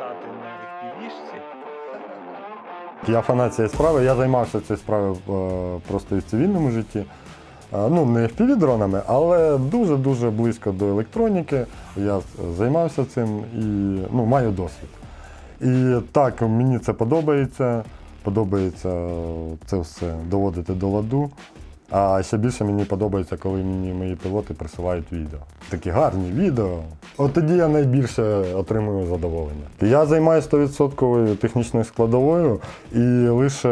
на FPV-шці. Я фанат цієї справи, я займався цією справою е, просто і в цивільному житті. Е, Ну, не FPV-дронами, але дуже-дуже близько до електроніки. Я займався цим і ну, маю досвід. І так, мені це подобається. Подобається це все доводити до ладу. А ще більше мені подобається, коли мені мої пілоти присилають відео. Такі гарні відео. От тоді я найбільше отримую задоволення. Я займаюся 100% технічною складовою і лише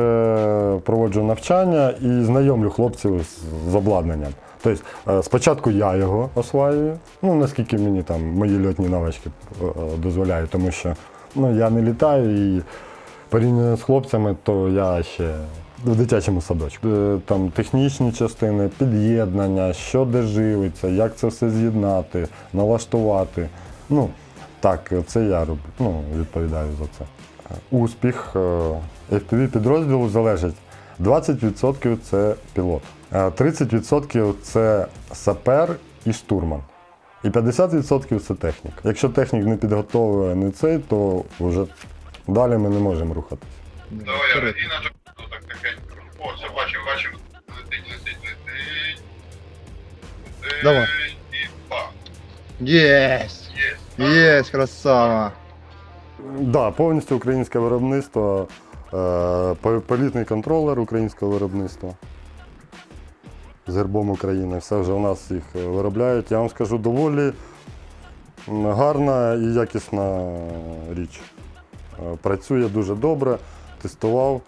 проводжу навчання і знайомлю хлопців з, з обладнанням. Тобто е, спочатку я його осваюю, ну наскільки мені там мої льотні навички е, е, дозволяють, тому що ну, я не літаю і порівняно з хлопцями, то я ще в дитячому садочку. Е, Там технічні частини, під'єднання, що де живиться, як це все з'єднати, налаштувати. Ну, так, це я роблю, ну, відповідаю за це. Е, Успіх е, FPV підрозділу залежить 20% це пілот, е, 30% це сапер і штурман. І 50% це технік. Якщо технік не підготовує не цей, то вже далі ми не можемо рухатись. О, все, бачив, бачив. Летить, летить, летить. Летить. Давай. І па. Єсть! Є. Єсть, красава! Да, повністю українське виробництво, е, політний контролер українського виробництва. З гербом України. Все вже у нас їх е, виробляють. Я вам скажу, доволі гарна і якісна річ. Е, Працює дуже добре, тестував.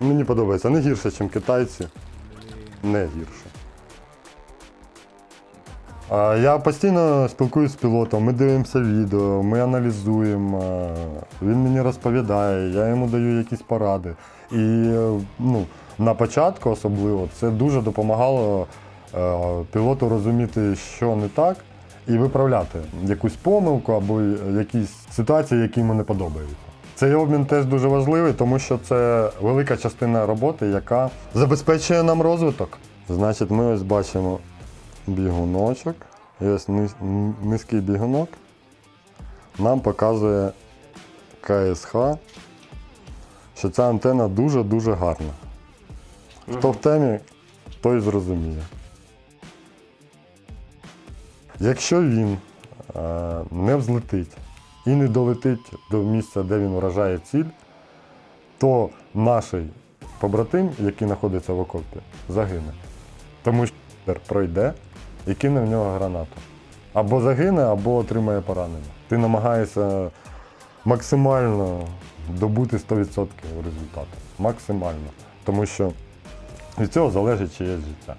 Мені подобається не гірше, ніж китайці. Не гірше. Я постійно спілкуюся з пілотом, ми дивимося відео, ми аналізуємо, він мені розповідає, я йому даю якісь поради. І ну, на початку особливо це дуже допомагало е, пілоту розуміти, що не так, і виправляти якусь помилку або якісь ситуації, які йому не подобаються. Цей обмін теж дуже важливий, тому що це велика частина роботи, яка забезпечує нам розвиток. Значить, ми ось бачимо бігуночок. І ось низ- низький бігунок нам показує КСХ, що ця антена дуже-дуже гарна. Хто в темі, той зрозуміє. Якщо він е, не взлетить і не долетить до місця, де він вражає ціль, то наш побратим, який знаходиться в окопі, загине. Тому що пройде і кине в нього гранату. Або загине, або отримає поранення. Ти намагаєшся максимально добути 100% результату. Максимально. Тому що від цього залежить чиєсь життя.